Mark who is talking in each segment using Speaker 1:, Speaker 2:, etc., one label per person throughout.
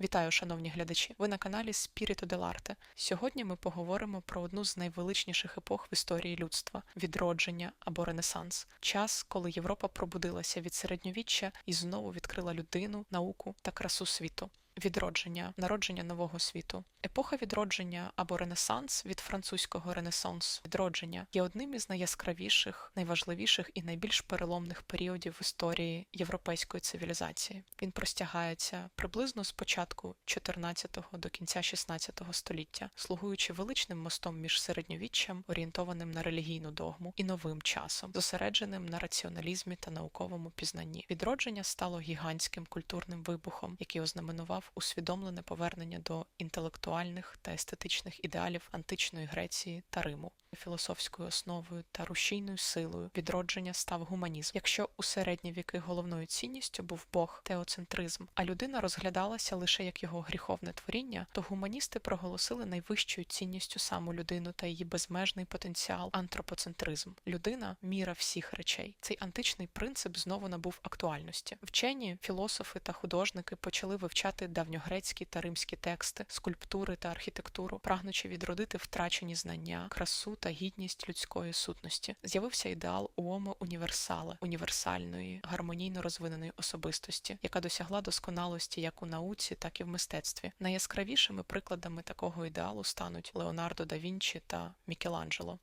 Speaker 1: Вітаю, шановні глядачі! Ви на каналі Spirito dell'Arte. Сьогодні ми поговоримо про одну з найвеличніших епох в історії людства відродження або Ренесанс, час, коли Європа пробудилася від середньовіччя і знову відкрила людину, науку та красу світу. Відродження, народження нового світу. Епоха відродження або Ренесанс від французького ренесанс відродження є одним із найяскравіших, найважливіших і найбільш переломних періодів в історії європейської цивілізації. Він простягається приблизно з початку 14-го до кінця 16-го століття, слугуючи величним мостом між середньовіччям, орієнтованим на релігійну догму, і новим часом, зосередженим на раціоналізмі та науковому пізнанні. Відродження стало гігантським культурним вибухом, який ознаменував усвідомлене повернення до інтелектуальних та естетичних ідеалів античної Греції та Риму. Філософською основою та рушійною силою відродження став гуманізм. Якщо у середні віки головною цінністю був Бог теоцентризм, а людина розглядалася лише як його гріховне творіння, то гуманісти проголосили найвищою цінністю саму людину та її безмежний потенціал антропоцентризм. Людина міра всіх речей. Цей античний принцип знову набув актуальності. Вчені, філософи та художники почали вивчати давньогрецькі та римські тексти, скульптури та архітектуру, прагнучи відродити втрачені знання, красу та гідність людської сутності. З'явився ідеал уомо універсале, універсальної, гармонійно розвиненої особистості, яка досягла досконалості як у науці, так і в мистецтві. Найяскравішими прикладами такого ідеалу стануть Леонардо да Вінчі та Мікеланджело.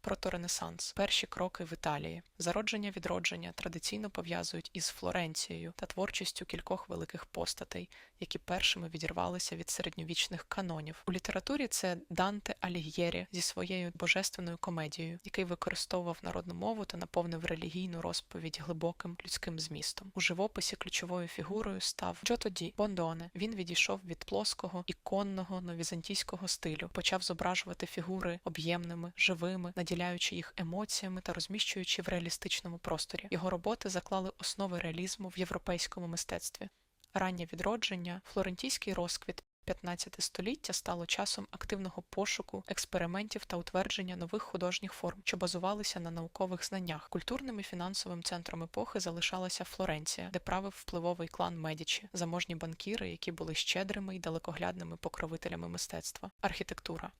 Speaker 1: Проторенесанс перші кроки в Італії. Зародження відродження традиційно пов'язують із Флоренцією та творчістю кількох великих постатей, які першими відірвалися від середньовічних канонів. У літературі це Данте Алігєрі зі своєю божественною комедією, який використовував народну мову та наповнив релігійну розповідь глибоким людським змістом. У живописі ключовою фігурою став Джото Ді Бондоне. Він відійшов від плоского іконного новізантійського стилю, почав зображувати фігури об'ємними, живими наділяючи їх емоціями та розміщуючи в реалістичному просторі. Його роботи заклали основи реалізму в європейському мистецтві. Раннє відродження, флорентійський розквіт. 15 століття стало часом активного пошуку, експериментів та утвердження нових художніх форм, що базувалися на наукових знаннях. Культурним і фінансовим центром епохи залишалася Флоренція, де правив впливовий клан Медічі, заможні банкіри, які були щедрими й далекоглядними покровителями мистецтва. Архітектура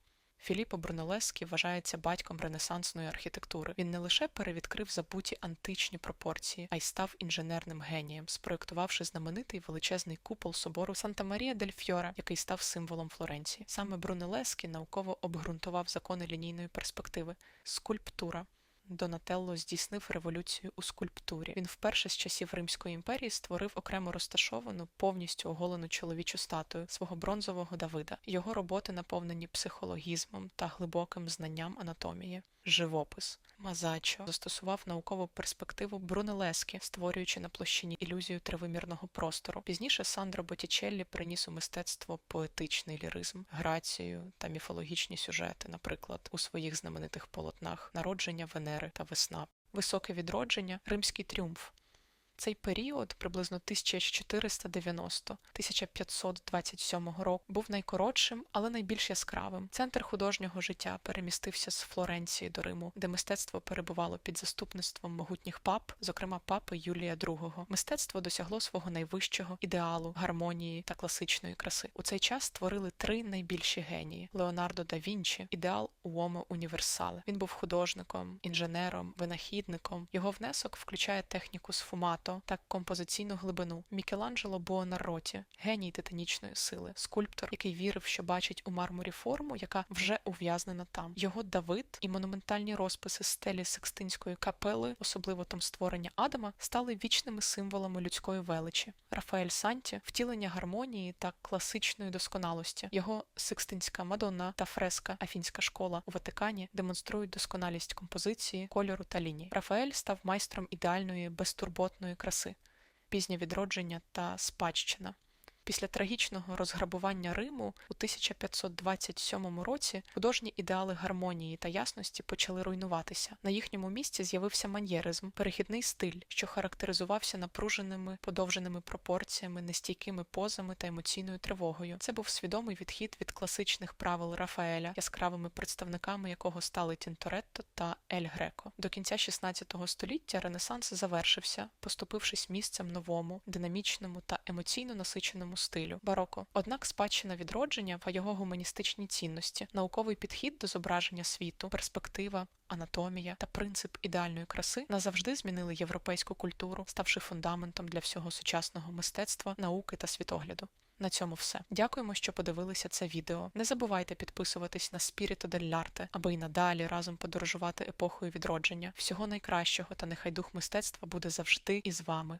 Speaker 1: Філіппо Брунеллескі вважається батьком ренесансної архітектури. Він не лише перевідкрив забуті античні пропорції, а й став інженерним генієм, спроектувавши знаменитий величезний купол собору Санта Марія дель Фьора, який став символом Флоренції. Саме Брунеллескі науково обґрунтував закони лінійної перспективи, скульптура. Донателло здійснив революцію у скульптурі. Він вперше з часів Римської імперії створив окремо розташовану, повністю оголену чоловічу статую свого бронзового Давида. Його роботи наповнені психологізмом та глибоким знанням анатомії. Живопис Мазачо застосував наукову перспективу Брунелески, створюючи на площині ілюзію тривимірного простору. Пізніше Сандро Боттічеллі приніс у мистецтво поетичний ліризм, грацію та міфологічні сюжети, наприклад, у своїх знаменитих полотнах народження Венери та весна. Високе відродження, римський тріумф. Цей період, приблизно 1490-1527 року, був найкоротшим, але найбільш яскравим. Центр художнього життя перемістився з Флоренції до Риму, де мистецтво перебувало під заступництвом могутніх пап, зокрема папи Юлія II. Мистецтво досягло свого найвищого ідеалу, гармонії та класичної краси. У цей час створили три найбільші генії: Леонардо да Вінчі, ідеал уомо універсале. Він був художником, інженером, винахідником. Його внесок включає техніку сфумато, та композиційну глибину. Мікеланджело Буонарроті – геній титанічної сили, скульптор, який вірив, що бачить у мармурі форму, яка вже ув'язнена там. Його Давид і монументальні розписи стелі Секстинської капели, особливо там створення Адама, стали вічними символами людської величі. Рафаель Санті втілення гармонії та класичної досконалості. Його Секстинська Мадонна та фреска Афінська школа у Ватикані демонструють досконалість композиції, кольору та ліній. Рафаель став майстром ідеальної безтурботної краси, пізнє відродження та спадщина. Після трагічного розграбування Риму у 1527 році художні ідеали гармонії та ясності почали руйнуватися. На їхньому місці з'явився маньєризм, перехідний стиль, що характеризувався напруженими подовженими пропорціями, нестійкими позами та емоційною тривогою. Це був свідомий відхід від класичних правил Рафаеля, яскравими представниками якого стали Тінторетто та Ель Греко. До кінця 16 століття Ренесанс завершився, поступившись місцем новому, динамічному та емоційно насиченому стилю бароко. Однак спадщина відродження та його гуманістичні цінності, науковий підхід до зображення світу, перспектива, анатомія та принцип ідеальної краси назавжди змінили європейську культуру, ставши фундаментом для всього сучасного мистецтва, науки та світогляду. На цьому все. Дякуємо, що подивилися це відео. Не забувайте підписуватись на Spirito dell'Arte, аби й надалі разом подорожувати епохою відродження. Всього найкращого та нехай дух мистецтва буде завжди із вами.